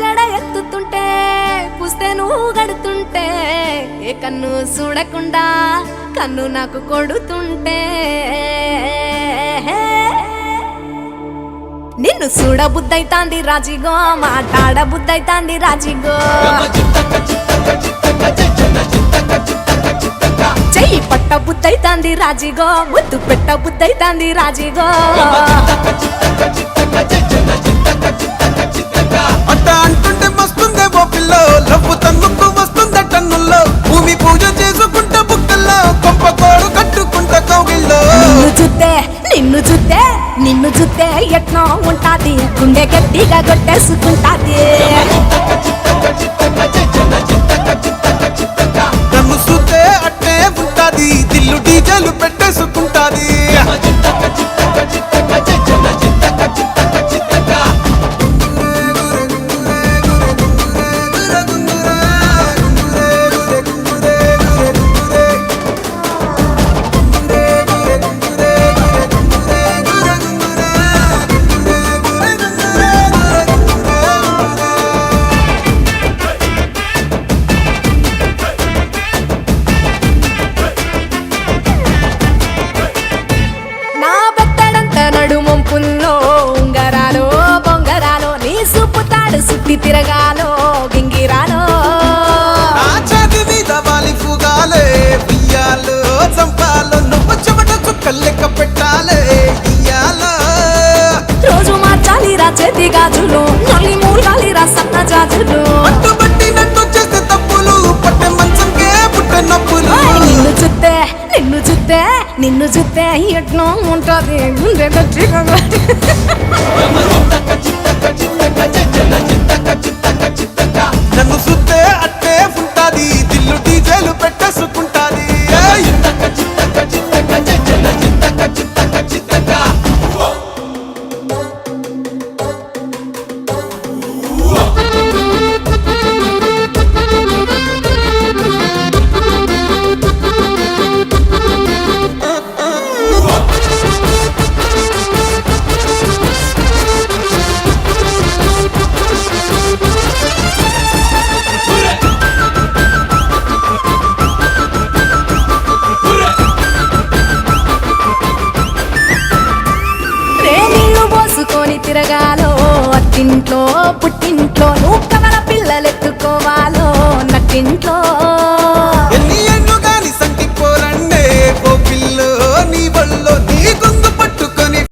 జడ ఎత్తుతుంటే పుస్తే నువ్వు గడుతుంటే ఏ కన్ను చూడకుండా కన్ను నాకు కొడుతుంటే. నిన్ను చూడ బుద్ధైతాంది రాజిగో మాట్లాడ బుద్ధైతాంది రాజిగో. చెయ్యి పట్ట బుద్ధైతాంది రాజిగో ముద్దు పెట్ట బుద్ధైతాంది రాజిగో. ఎట్నో ఉంటాది. గుండె గట్టిగా కొట్టేసుకుంటాది. నన్ను చూస్తే అట్టే ఉంటాది. దిల్లు డీజలు పెట్టేసుకుంటాది. లెక్క పెట్టాలే రోజు మార్చాలి రా చేతి గాజులు నల్లి మూలాలి రా సన్న జాజులు. పట్టుబట్టి నన్ను చేస్తే తప్పులు పట్టే మంచంకే పుట్టే నొప్పులు. ఓయ్, నిన్ను చూస్తే నిన్ను చూస్తే ఎట్నో ఉంటది. గుండె గట్టిగా తిరగాలో అత్తింట్లో పుట్టింట్లోను